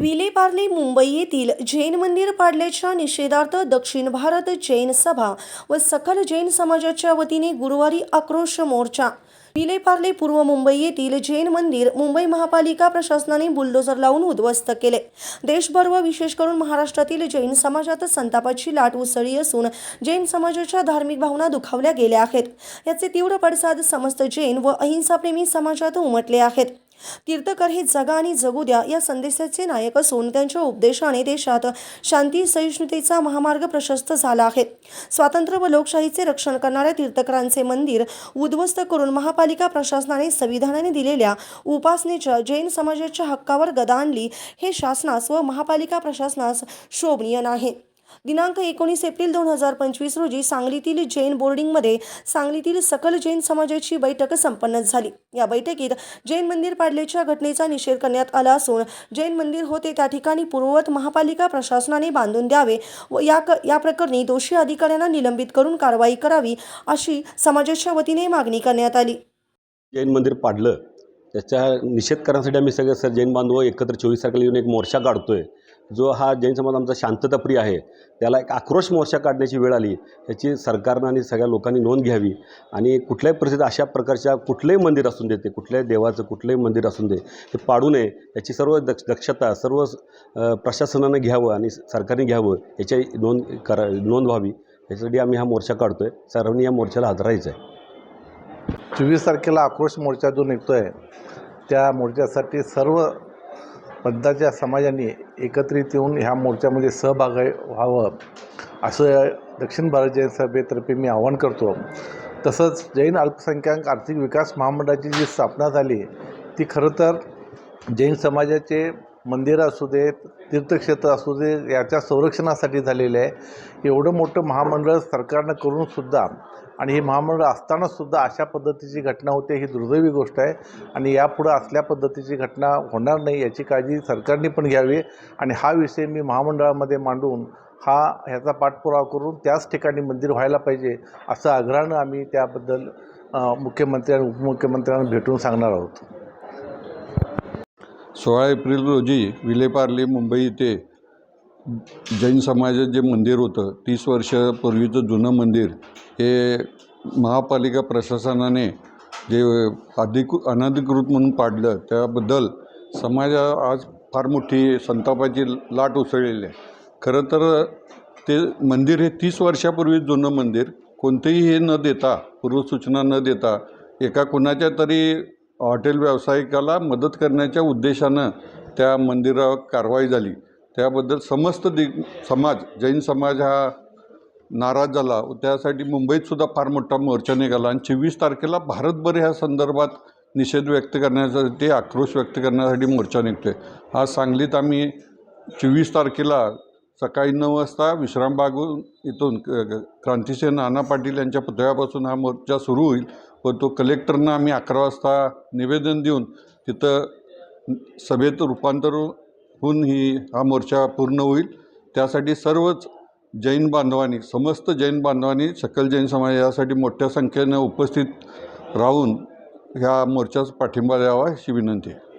विलेपार्ले मुंबई येथील जैन मंदिर पाडल्याच्या निषेधार्थ दक्षिण भारत जैन सभा व सकल जैन समाजाच्या वतीने गुरुवारी आक्रोश मोर्चा. विलेपार्ले पूर्व मुंबई येथील जैन मंदिर मुंबई महापालिका प्रशासनाने बुलडोझर लावून उद्ध्वस्त केले. देशभर व विशेष करून महाराष्ट्रातील जैन समाजात संतापाची लाट उसळली असून जैन समाजाच्या धार्मिक भावना दुखावल्या गेल्या आहेत. याचे तीव्र पडसाद समस्त जैन व अहिंसाप्रेमी समाजात उमटले आहेत. तीर्थकर हे जगा आणि जगू द्या या संदेशाचे नायक असून त्यांच्या उपदेशाने देशात शांती सहिष्णुतेचा महामार्ग प्रशस्त झाला आहे. स्वातंत्र्य व लोकशाहीचे रक्षण करणाऱ्या तीर्थकरांचे मंदिर उद्ध्वस्त करून महापालिका प्रशासनाने संविधानाने दिलेल्या उपासनेच्या जैन समाजाच्या हक्कावर गदा आणली हे शासनास व महापालिका प्रशासनास शोभनीय नाही. दिनांक एकोणीस एप्रिल दोन हजार पंचवीस रोजी सांगलीतील जैन बोर्डिंगमध्ये सांगलीतील सकल जैन समाजाची बैठक संपन्न झाली. या बैठकीत जैन मंदिर पाडल्याच्या घटनेचा निषेध करण्यात आला असून जैन मंदिर होते त्या ठिकाणी पूर्ववत महापालिका प्रशासनाने बांधून द्यावे व या क या प्रकरणी दोषी अधिकाऱ्यांना निलंबित करून कारवाई करावी अशी समाजाच्या वतीने मागणी करण्यात आली. जैन मंदिर पाडलं त्याचा निषेध करण्यासाठी आम्ही सगळे सर जैन बांधव एकत्र चोवीस तारखेला येऊन एक मोर्चा काढतोय. जो हा जैन समाज आमचा शांतताप्रिय आहे त्याला एक आक्रोश मोर्चा काढण्याची वेळ आली याची सरकारनं आणि सगळ्या लोकांनी नोंद घ्यावी. आणि कुठल्याही परिस्थितीत अशा प्रकारच्या कुठलंही मंदिर असून दे ते कुठल्याही देवाचं कुठलंही मंदिर असून दे ते पाडू नये याची सर्व दक्ष दक्षता सर्व प्रशासनानं घ्यावं आणि सरकारने घ्यावं याची नोंद करा नोंद व्हावी याच्यासाठी आम्ही हा मोर्चा काढतो आहे सर्वांनी या मोर्चाला हजरायचं आहे चोवीस तारखेला आक्रोश मोर्चा जो निघतो आहे त्या मोर्चासाठी सर्व पंथाच्या समाजाने एकत्रित येऊन ह्या मोर्चामध्ये सहभाग व्हावं. असं दक्षिण भारत जैन सभेतर्फे मी आवाहन करतो. तसंच जैन अल्पसंख्याक आर्थिक विकास महामंडळाची जी स्थापना झाली ती खरं तर जैन समाजाचे मंदिरं असू देत तीर्थक्षेत्र असू दे याच्या संरक्षणासाठी झालेले आहे. एवढं मोठं महामंडळ सरकारनं करूनसुद्धा आणि हे महामंडळ असतानासुद्धा अशा पद्धतीची घटना होते ही दुर्दैवी गोष्ट आहे. आणि यापुढं असल्या पद्धतीची घटना होणार नाही याची काळजी सरकारने पण घ्यावी. आणि हा विषय मी महामंडळामध्ये मांडून हा ह्याचा पाठपुरावा करून त्याच ठिकाणी मंदिर व्हायला पाहिजे असं आग्रहानं आम्ही त्याबद्दल मुख्यमंत्री आणि उपमुख्यमंत्र्यांना भेटून सांगणार आहोत. सोळा एप्रिल रोजी विलेपार्ले मुंबई येथे जैन समाजाचं जे मंदिर होतं तीस वर्षापूर्वीचं जुनं मंदिर हे महापालिका प्रशासनाने जे अधिक अनधिकृत म्हणून पाडलं त्याबद्दल समाजा आज फार मोठी संतापाची लाट उसळलेली आहे. खरं तर ते मंदिर हे तीस वर्षापूर्वी जुनं मंदिर कोणतेही हे न देता पूर्वसूचना न देता एका कुणाच्या तरी हॉटेल व्यावसायिकाला मदत करण्याच्या उद्देशानं त्या मंदिरावर कारवाई झाली. त्याबद्दल समस्त दि समाज जैन समाज हा नाराज झाला. त्यासाठी मुंबईतसुद्धा फार मोठा मोर्चा निघाला आणि चोवीस तारखेला भारतभर ह्या संदर्भात निषेध व्यक्त करण्यासाठी आक्रोश व्यक्त करण्यासाठी मोर्चा निघतो आहे आज सांगलीत आम्ही चोवीस तारखेला सकाळी नऊ वाजता विश्रामबागून इथून क- नाना पाटील यांच्या पुतळ्यापासून हा मोर्चा सुरू होईल. व तो कलेक्टरना आम्ही अकरा वाजता निवेदन देऊन तिथं सभेत रूपांतर होऊन ही हा मोर्चा पूर्ण होईल. त्यासाठी सर्वच जैन बांधवांनी समस्त जैन बांधवांनी सकल जैन समाज यासाठी मोठ्या संख्येनं उपस्थित राहून ह्या मोर्चास पाठिंबा द्यावा अशी विनंती आहे.